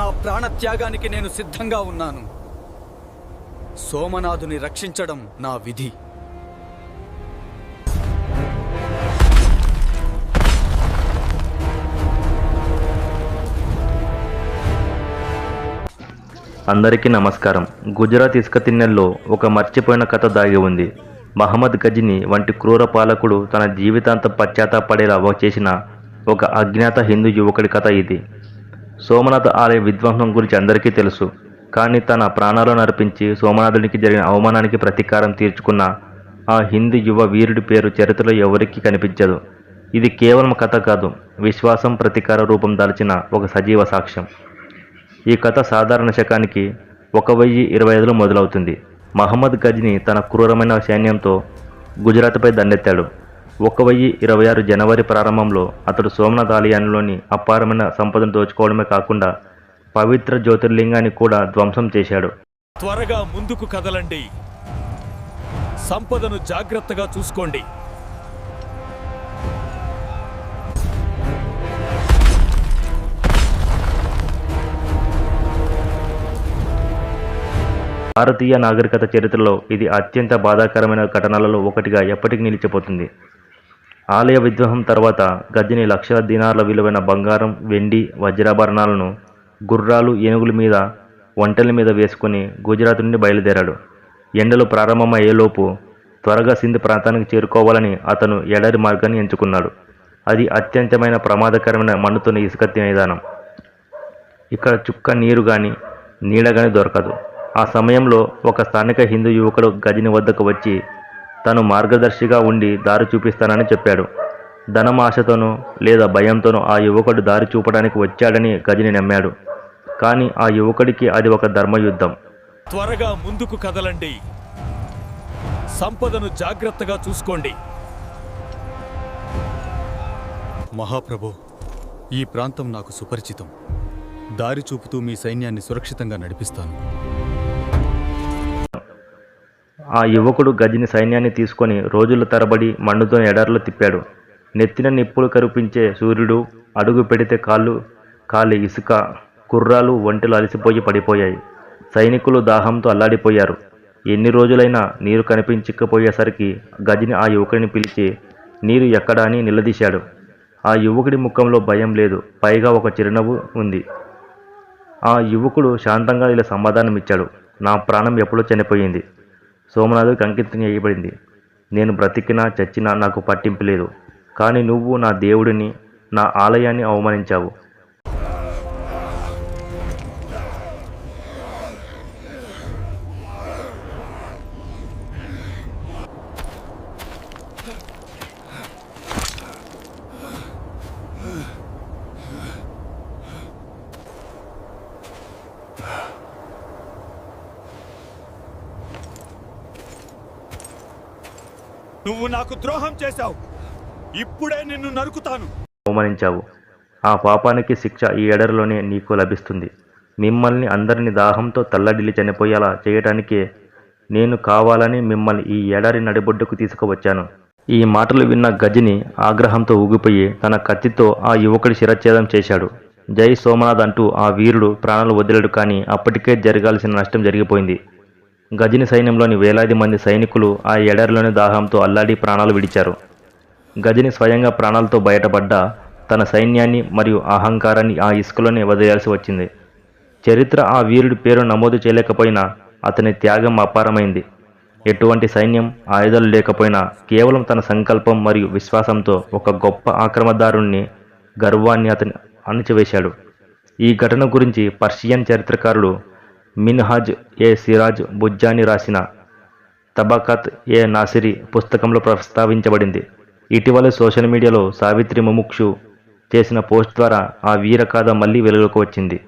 నా ప్రాణత్యాగానికి నేను సిద్ధంగా ఉన్నాను. సోమనాథుని రక్షించడం నా విధి. అందరికీ నమస్కారం. గుజరాత్ ఇసుక తిన్నెల్లో ఒక మర్చిపోయిన కథ దాగి ఉంది. మహమ్మద్ గజిని వంటి క్రూర పాలకుడు తన జీవితాంతం పశ్చాత్తాపడేలా చేసిన ఒక అజ్ఞాత హిందూ యువకుడి కథ ఇది. సోమనాథ ఆలయ విధ్వంసం గురించి అందరికీ తెలుసు. కానీ తన ప్రాణాలు నడిపించి సోమనాథునికి జరిగిన అవమానానికి ప్రతీకారం తీర్చుకున్న ఆ హిందూ యువ వీరుడి పేరు చరిత్రలో ఎవరికీ కనిపించదు. ఇది కేవలం కథ కాదు విశ్వాసం ప్రతీకార రూపం దాల్చిన ఒక సజీవ సాక్ష్యం. ఈ కథ సాధారణ శకానికి ఒక వెయ్యి ఇరవై ఐదులో మొదలవుతుంది. మహమ్మద్ గజ్ని తన క్రూరమైన సైన్యంతో గుజరాత్పై దండెత్తాడు. ఒక వెయ్యి ఇరవై ఆరు జనవరి ప్రారంభంలో అతడు సోమనాథ్ ఆలయంలోని అపారమైన సంపదను దోచుకోవడమే కాకుండా పవిత్ర జ్యోతిర్లింగాన్ని కూడా ధ్వంసం చేశాడు. త్వరగా ముందుకు కదలండి. సంపదను జాగ్రత్తగా చూసుకోండి. భారతీయ నాగరికత చరిత్రలో ఇది అత్యంత బాధాకరమైన ఘటనలలో ఒకటిగా ఎప్పటికీ నిలిచిపోతుంది. ఆలయ విద్రోహం తర్వాత గజ్జిని లక్షల దినార్ల విలువైన బంగారం వెండి వజ్రాభరణాలను గుర్రాలు ఏనుగుల మీద వంటల మీద వేసుకుని గుజరాత్ నుండి బయలుదేరాడు. ఎండలు ప్రారంభమయ్యేలోపు త్వరగా సింధ్ ప్రాంతానికి చేరుకోవాలని అతను ఎడారి మార్గాన్ని ఎంచుకున్నాడు. అది అత్యంతమైన ప్రమాదకరమైన మన్నుతున్న ఇసుక నిదానం ఇక్కడ చుక్క నీరు కానీ నీడ కానీ దొరకదు. ఆ సమయంలో ఒక స్థానిక హిందూ యువకుడు గజని వద్దకు వచ్చి తను మార్గదర్శిగా ఉండి దారి చూపిస్తానని చెప్పాడు. ధనం ఆశతోనో లేదా భయంతోనో ఆ యువకుడు దారి చూపడానికి వచ్చాడని గజని నమ్మాడు. కానీ ఆ యువకుడికి అది ఒక ధర్మయుద్ధం. త్వరగా ముందుకు కదలండి. సంపదను జాగ్రత్తగా చూసుకోండి. మహాప్రభు ఈ ప్రాంతం నాకు సుపరిచితం. దారి చూపుతూ మీ సైన్యాన్ని సురక్షితంగా నడిపిస్తాను. ఆ యువకుడు గజిని సైన్యాన్ని తీసుకొని రోజుల తరబడి మన్నుతో ఎడార్లు తిప్పాడు. నెత్తిన నిప్పులు కరిపించే సూర్యుడు అడుగు పెడితే కాళ్ళు కాలి ఇసుక కుర్రాలు ఒంటెలు అలసిపోయి పడిపోయాయి. సైనికులు దాహంతో అల్లాడిపోయారు. ఎన్ని రోజులైనా నీరు కనిపించకపోయేసరికి గజిని ఆ యువకుడిని పిలిచి నీరు ఎక్కడా? అని నిలదీశాడు. ఆ యువకుడి ముఖంలో భయం లేదు. పైగా ఒక చిరునవ్వు ఉంది. ఆ యువకుడు శాంతంగా ఇలా సమాధానం ఇచ్చాడు నా ప్రాణం ఎప్పుడో చనిపోయింది. సోమనాథుడికి అంకితం చేయబడింది నేను బ్రతికినా చచ్చినా నాకు పట్టింపు లేదు. కానీ నువ్వు నా దేవుడిని నా ఆలయాన్ని అవమానించావు. నువ్వు నాకు ద్రోహం చేశావు. ఇప్పుడే నిన్ను నరుకుతాను. అవమానించావు. ఆ పాపానికి శిక్ష ఈ ఎడరిలోనే నీకు లభిస్తుంది. మిమ్మల్ని అందరిని దాహంతో తల్లడిల్లి చనిపోయేలా చేయటానికే నేను కావాలని మిమ్మల్ని ఈ ఎడారి నడిబొడ్డుకు తీసుకువచ్చాను. ఈ మాటలు విన్న గజిని ఆగ్రహంతో ఊగిపోయి తన కత్తితో ఆ యువకుడి శిరచ్ఛేదం చేశాడు. జై సోమనాథ్ అంటూ ఆ వీరుడు ప్రాణాలు వదిలాడు కానీ అప్పటికే జరగాల్సిన నష్టం జరిగిపోయింది. గజని సైన్యంలోని వేలాది మంది సైనికులు ఆ ఎడారిలోని దాహంతో అల్లాడి ప్రాణాలు విడిచారు. గజని స్వయంగా ప్రాణాలతో బయటపడ్డ తన సైన్యాన్ని మరియు అహంకారాన్ని ఆ ఇసుకలోనే వదిలేయాల్సి వచ్చింది. చరిత్ర ఆ వీరుడి పేరు నమోదు చేయలేకపోయినా అతని త్యాగం అపారమైంది. ఎటువంటి సైన్యం ఆయుధాలు లేకపోయినా కేవలం తన సంకల్పం మరియు విశ్వాసంతో ఒక గొప్ప ఆక్రమదారుణ్ణి గర్వాన్ని అతని అణిచివేశాడు. ఈ ఘటన గురించి పర్షియన్ చరిత్రకారుడు మిన్హాజ్ ఏ సిరాజ్ బుజ్జాని రాసిన తబాకత్ ఏ నాసిరి పుస్తకంలో ప్రస్తావించబడింది. ఇటీవల సోషల్ మీడియాలో సావిత్రి ముముక్షు చేసిన పోస్ట్ ద్వారా ఆ వీర కథ మళ్ళీ వెలుగులోకి వచ్చింది.